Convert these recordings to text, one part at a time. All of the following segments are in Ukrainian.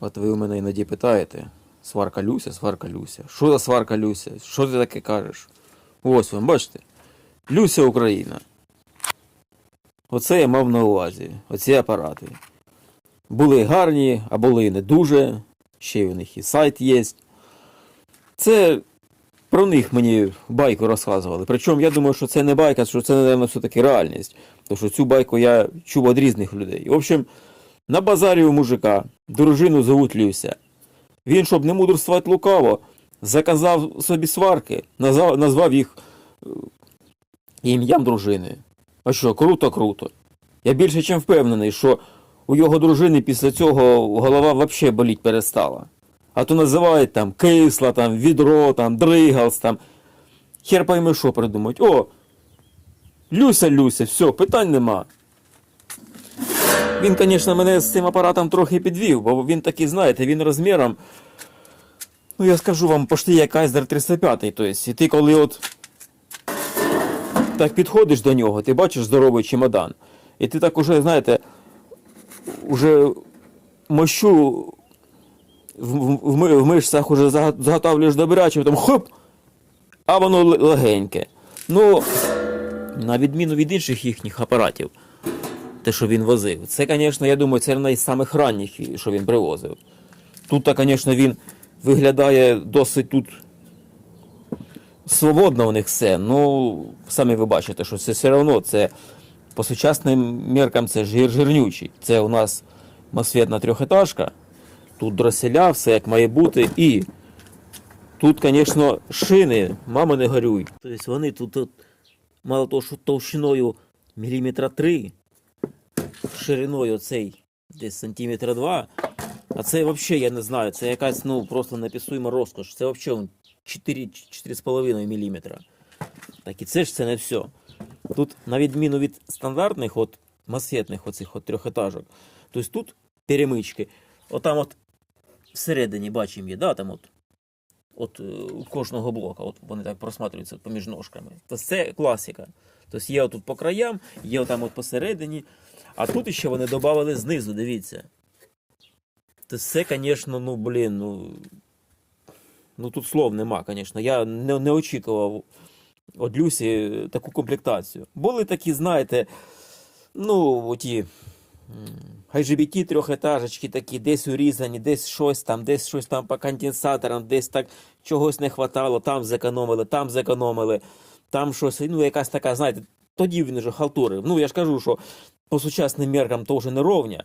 От ви у мене іноді питаєте, сварка Люся, сварка Люся. Що за сварка Люся? Що ти таке кажеш? Ось вам, бачите? Люся Україна. Оце я мав на увазі, оці апарати. Були гарні, а були і не дуже. Ще у них і сайт є. Це про них мені байку розказували. Причому я думаю, що це не байка, що це, напевно, все-таки реальність. Тому що цю байку я чув від різних людей. В общем, на базарі у мужика дружину зовуть Люся. Він, щоб не мудрствувати лукаво, заказав собі сварки, назвав, їх е, ім'ям дружини. А що, круто, круто. Я більше чим впевнений, що у його дружини після цього голова взагалі боліть перестала. А то називають там кисла, там, відро, там, дригалс, там. Хер пойми, що придумають. О! Люся, Люся, все, питань нема. Він, звісно, мене з цим апаратом трохи підвів, бо він такий, знаєте, він розміром. Ну, я скажу вам, пошти як Айздер 305. Тобто, і ти коли от так підходиш до нього, ти бачиш здоровий чемодан. І ти так уже, знаєте, уже мощу в, в, в, мишцях уже заготовлюєш добряче, потім хоп, а воно легеньке. Ну, на відміну від інших їхніх апаратів, те, що він возив, це, звісно, я думаю, це одна із самих ранніх, що він привозив. Тут, звісно, він виглядає досить тут свободно у них все. Ну, самі ви бачите, що це все одно це по сучасним міркам це жир жирнючий. Це у нас мосфетна трьохетажка. Тут дроселя, все як має бути. І тут, звісно, шини, мама не горюй. Тобто вони тут, от, мало того, що товщиною міліметра 3, шириною цей десь сантиметра 2, а це взагалі, я не знаю, це якась ну, просто неписуема розкош. Це взагалі 4, 4,5 мм. Так і це ж це не все. Тут, на відміну від стандартних от, масетних оцих от трьохетажок, тобто тут перемички. Отам от всередині бачимо є, да, там от, от е, кожного блока, от вони так просматрюються поміж ножками. Тобто це класика. Тобто є отут по краям, є отам от посередині, а тут ще вони додали знизу, дивіться. Тобто це, звісно, ну, блін, ну. Ну тут слов нема, звісно. Я не, не очікував від Люсі таку комплектацію. Були такі, знаєте, ну, оті IGBT трьохетажечки такі, десь урізані, десь щось там, десь щось там по конденсаторам, десь так чогось не хватало, там зекономили, там зекономили, там щось, ну, якась така, знаєте, тоді він вже халтурив. Ну, я ж кажу, що по сучасним меркам то вже не ровня,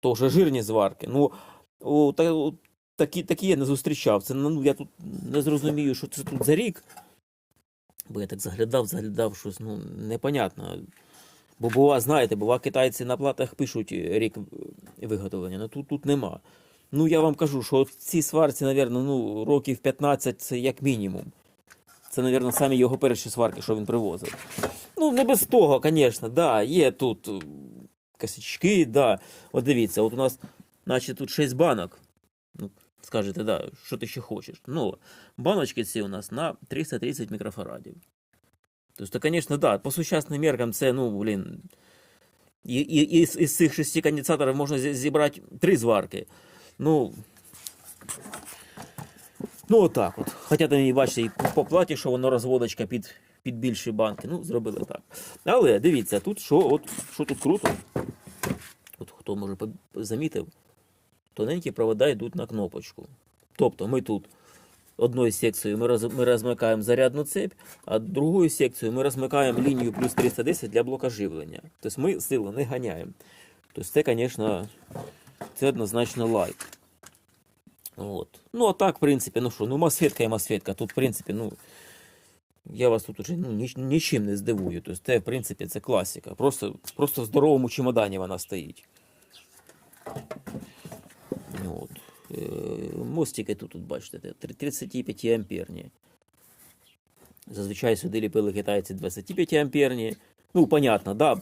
то вже жирні зварки. Ну, о, та, о, такі, такі я не зустрічав. Це, ну, я тут не зрозумію, що це тут за рік. Бо я так заглядав, заглядав щось, ну, непонятно. Бо бува, знаєте, бува, китайці на платах пишуть рік виготовлення, ну тут, тут нема. Ну, я вам кажу, що ці сварці, напевно, ну, років 15 це як мінімум. Це, напевно, самі його перші сварки, що він привозив. Ну, не без того, звісно, да, є тут е, косячки, да. От дивіться, от у нас, наче тут 6 банок. Ну, скажете, да, що ти ще хочеш. Ну, баночки ці у нас на 330 мікрофарадів. Тобто, звісно, да, по сучасним меркам це, ну, блін. І, і, і із цих шести конденсаторів можна зібрати три зварки. Ну. Ну, отак от. Хоча там і бачите, і по- платі, що воно розводочка під, під більші банки. Ну, зробили так. Але дивіться, тут що, от, що тут круто. От хто може замітив, тоненькі провода йдуть на кнопочку. Тобто ми тут одною секцією ми, роз, ми розмикаємо зарядну цепь, а другою секцією ми розмикаємо лінію плюс 310 для блока живлення. Тобто ми силу не ганяємо. Тобто це, звісно, це однозначно лайк. От. Ну, а так, в принципі, ну що, ну мосфетка і мосфетка. Тут, в принципі, ну. Я вас тут уже ну, ніч, нічим не здивую. Тобто, це, в принципі, це класика. Просто, просто в здоровому чемодані вона стоїть. От. Е, Мостики тут, тут бачите, 35 амперні. Зазвичай сюди ліпили китайці 25 амперні. Ну, понятно, да,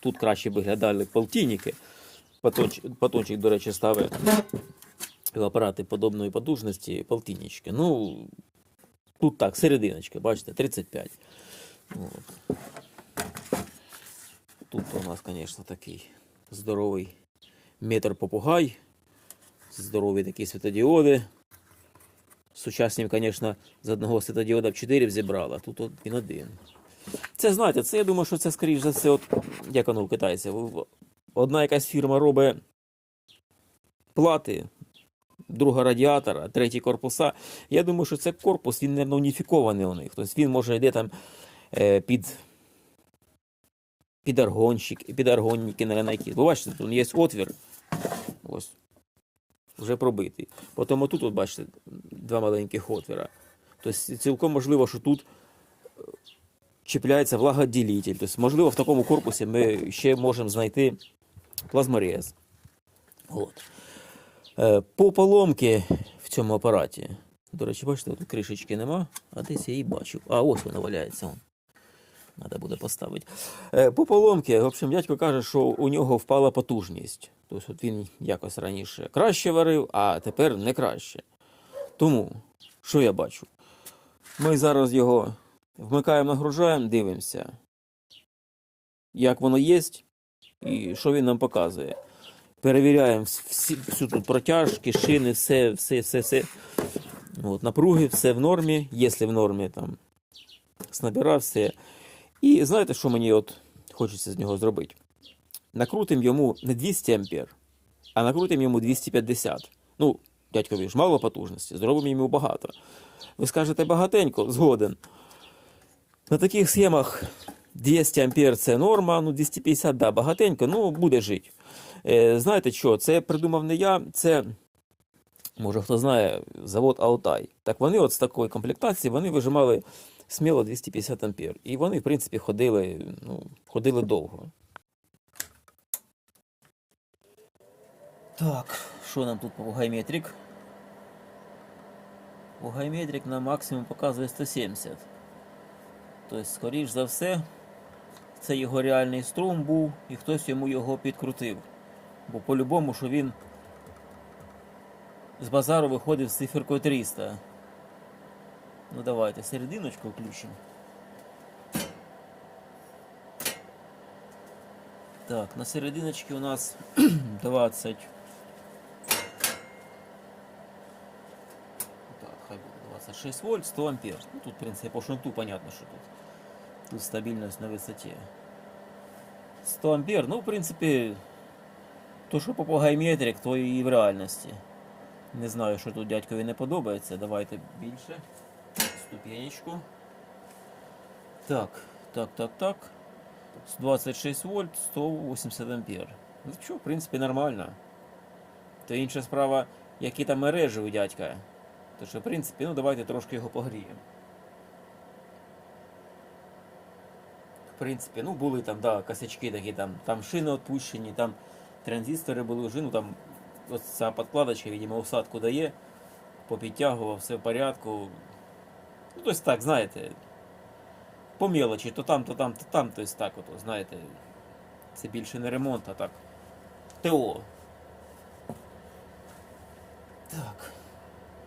тут краще виглядали полтинники. Патончик, до речі, ставить апарати подобної потужності полтиннички. Ну, тут так, серединочка, бачите, 35. От. Тут у нас, звісно, такий здоровий метр попугай здорові такі світодіоди. Сучасні, звісно, з одного світодіода в 4 взібрали, а тут він один. Це знаєте, це я думаю, що це скоріш за все, от, як воно у китайців. Одна якась фірма робить плати, друга радіатора, третій корпуса. Я думаю, що це корпус, він не уніфікований у них. Тобто він може йде там е, під, під аргонщик, під аргонники, на які. Ви бачите, тут є отвір. Ось. Вже пробитий. Потім отут, от, бачите, два маленьких отвіра. Тобто цілком можливо, що тут е, чіпляється влагоділитель. Тобто, можливо, в такому корпусі ми ще можемо знайти плазморез. От. Е, По поломки в цьому апараті. До речі, бачите, тут кришечки нема, а десь я її бачив. А, ось вона валяється. Треба буде поставити. Е, По поломки, в общем, дядько каже, що у нього впала потужність. Тобто він якось раніше краще варив, а тепер не краще. Тому, що я бачу? Ми зараз його вмикаємо, нагружаємо, дивимося, як воно є і що він нам показує. Перевіряємо всі, всю тут протяжки, шини, все, все, все, все. От, напруги, все в нормі, якщо в нормі, там, снабіра, все. І знаєте, що мені от хочеться з нього зробити? Накрутимо йому не 200 ампер, а накрутимо йому 250. Ну, дядькові ж мало потужності, зробимо йому багато. Ви скажете багатенько, згоден. На таких схемах 200 ампер це норма, ну 250, да, багатенько, ну буде жити. Е, знаєте що, це придумав не я, це, може хто знає, завод Алтай. Так вони от з такої комплектації вони вижимали сміло 250 ампер. І вони, в принципі, ходили, ну, ходили довго. Так, що нам тут по вугайметрик? Вугайметрик на максимум показує 170. Тобто, скоріш за все, це його реальний струм був, і хтось йому його підкрутив. Бо по-любому, що він з базару виходив з циферкою 300. Ну давайте серединочку включимо. Так, на серединочці у нас 20. Так, хай буде 26 вольт, 100 ампер. Ну, тут, в принципі, по шунту понятно, що тут. Тут стабільність на висоті. 100 ампер, ну, в принципі, то, що попугай метрик, то і в реальності. Не знаю, що тут дядькові не подобається. Давайте більше. Ступенечку. Так, так, так, так. 26 вольт, 180 ампер. Ну що, в принципі, нормально. То інша справа, які там мережі у дядька. То що, в принципі, ну давайте трошки його погріємо. В принципі, ну були там, да, косячки такі, там, там шини відпущені, там транзистори були вже, ну там ось ця подкладочка, видимо, усадку дає, попідтягував, все в порядку. Ну, тобто так, знаєте, по мелочі, то там, то там, то там, тобто так, от, знаєте, це більше не ремонт, а так. ТО. Так.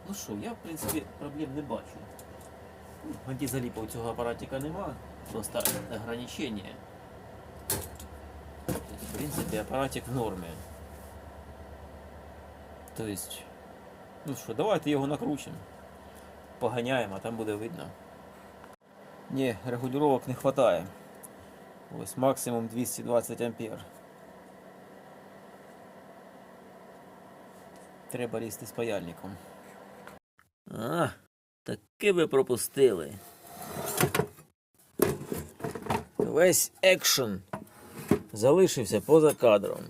Ну що, я, в принципі, проблем не бачу. Ну, Антизаліпа у цього апаратика нема, просто ограничення. В принципі, апаратик в нормі. Тобто, ну що, давайте його накручимо. Поганяємо, а там буде видно. Ні, регулювання не вистачає. Ось максимум 220 ампер. Треба лізти з паяльником. А, таки ви пропустили. Весь екшен залишився поза кадром.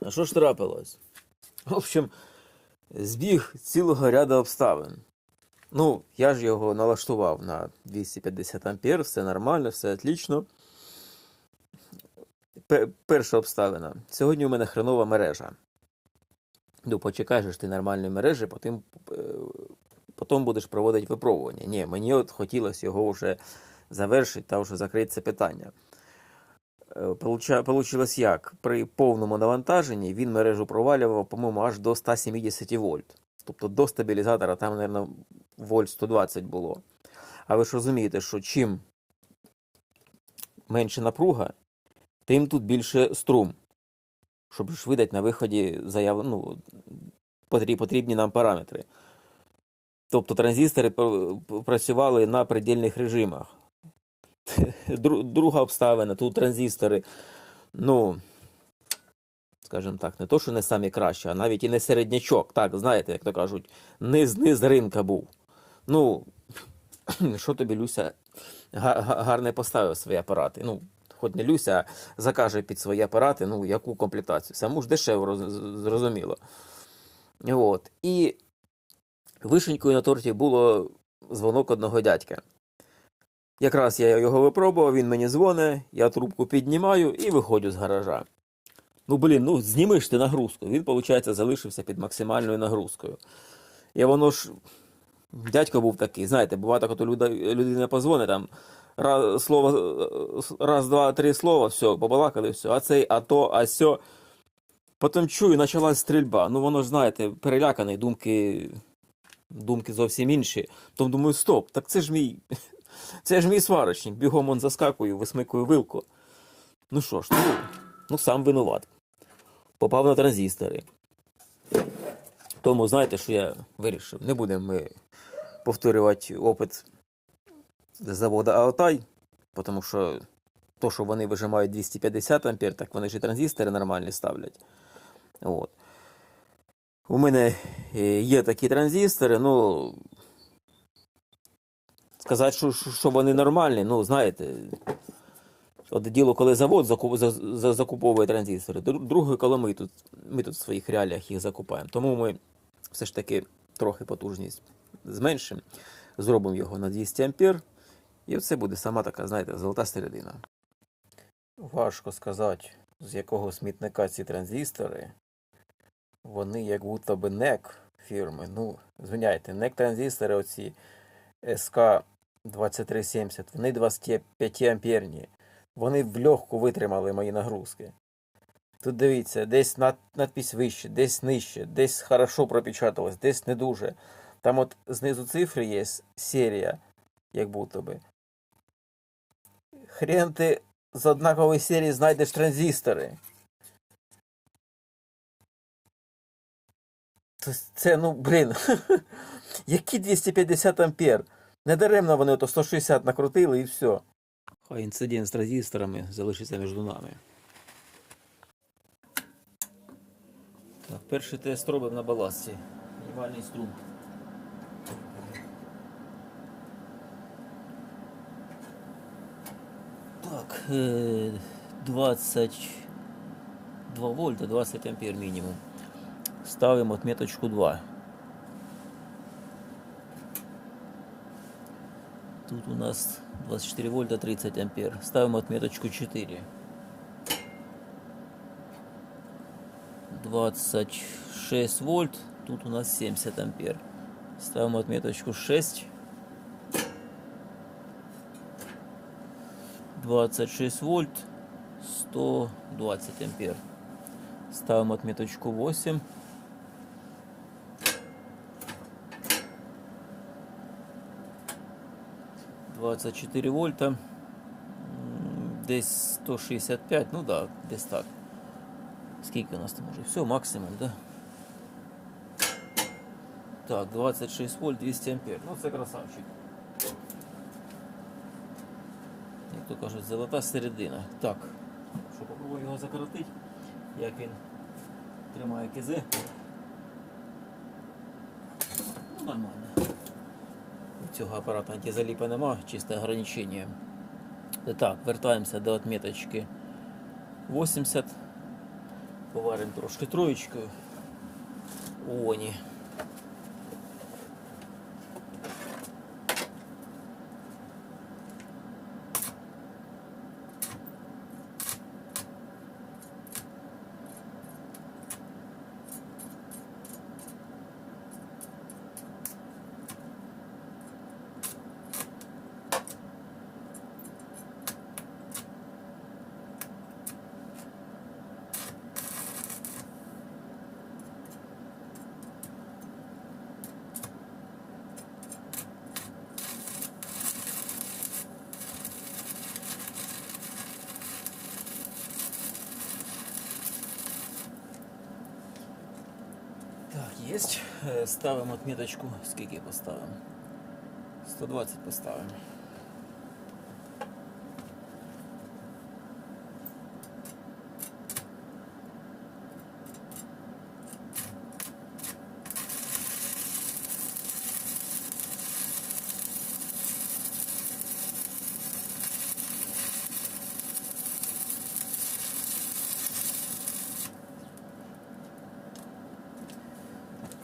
А що ж трапилось? В общем, збіг цілого ряду обставин. Ну, я ж його налаштував на 250 ампер, все нормально, все отлично. Перша обставина. Сьогодні у мене хренова мережа. Ну, ж ти нормальної мережі, потім, е, потім будеш проводити випробування. Ні, мені от хотілося його вже завершити та вже закрити це питання. Е, Получилось як? При повному навантаженні він мережу провалював, по-моєму, аж до 170 вольт. Тобто до стабілізатора там, мабуть, вольт 120 було. А ви ж розумієте, що чим менше напруга, тим тут більше струм. щоб ж видати на виході заяв, ну, потрібні нам параметри. Тобто транзистори працювали на предельних режимах. Дру- Друга обставина, тут транзистори, ну, скажімо так, не то, що не самі кращі, а навіть і не середнячок. Так, знаєте, як то кажуть, низ-низ ринка був. Ну, що тобі Люся га- га- гарне поставив свої апарати. Ну, хоч не Люся, а закаже під свої апарати, ну, яку комплектацію. Саму ж дешево, зрозуміло. От. І вишенькою на торті було дзвонок одного дядька. Якраз я його випробував, він мені дзвонить, я трубку піднімаю і виходжу з гаража. Ну, блін, ну зніми ж ти нагрузку. Він, виходить, залишився під максимальною нагрузкою. І воно ж. Дядько був такий, знаєте, буває так, от людина позвонить там. Раз, слово, раз, два, три слова, все, побалакали, все. А цей, а то, а сьо. Потім чую, почалась стрільба. Ну, воно ж, знаєте, переляканий, думки, думки зовсім інші. Тому думаю, стоп, так це ж мій. Це ж мій сварочник. Бігом он заскакую, висмикую вилку. Ну що ж, ну, ну сам винуват. Попав на транзистори. Тому знаєте, що я вирішив? Не будемо ми повторювати опит з заводу Алтай, тому що то, що вони вижимають 250 ампер, так вони ж і транзистори нормальні ставлять. От. У мене е, є такі транзистори, ну. Сказати, що, що вони нормальні, ну, знаєте. От діло, коли завод закуп, за, за, закуповує транзистори, дру- друге, коли ми тут, ми тут в своїх реаліях їх закупаємо. Тому ми все ж таки трохи потужність зменшимо, зробимо його на 200 ампер, і це буде сама така, знаєте, золота середина. Важко сказати, з якого смітника ці транзистори. Вони як будто би NEC фірми. Ну, звиняйте, NEC транзистори оці SK 2370, вони 25 амперні. Вони влегко витримали мої нагрузки. Тут дивіться, десь над, надпись вище, десь нижче, десь хорошо пропечаталось, десь не дуже. Там от знизу цифри є серія, як будто би. Хрен ти з однакової серії знайдеш транзистори. Це, ну, блін, які 250 ампер? Недаремно вони ото 160 накрутили і все. Хай інцидент з транзисторами залишиться між нами. Так, перший тест робимо на баласті. Мінімальний струм. Так, е, 22 вольта, 20 ампер мінімум. Ставимо отметочку 2. Тут у нас 24 вольта 30 ампер. Ставим отметочку 4. 26 вольт. Тут у нас 70 ампер. Ставим отметочку 6. 26 вольт. 120 ампер. Ставим отметочку 8. Двадцять чотири вольта. Десь 165, ну да, десь так. Скільки у нас там уже? Все, максимум, да? Так, 26 вольт, 200 ампер. Ну, це красавчик. Як то кажуть, золота середина. Так, що попробую його закоротити, як він тримає кизи. Ну, нормально. Цього апарату антизаліпа нема, чисте ограничення. Так, вертаємося до отметочки 80. Поваримо трошки троєчкою. Оні. Есть. Е, Ставимо отметочку. Скільки поставимо? 120 поставимо.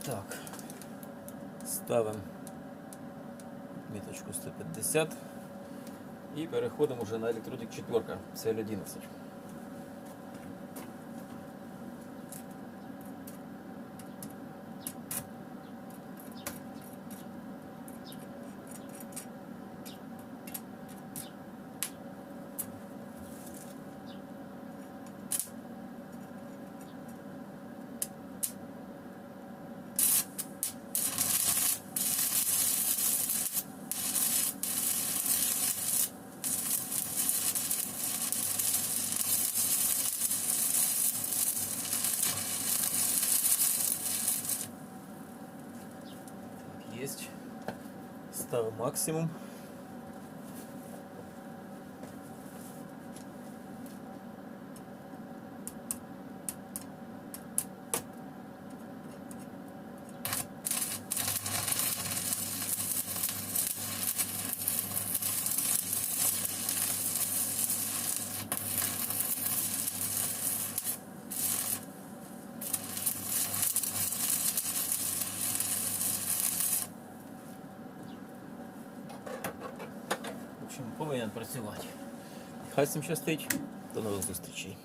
Так. Ставимо міточку 150 і переходимо вже на електродик 4 CL11. Ставим максимум. В общем, повинен працювати. Хай всім щастить. До нових зустрічей.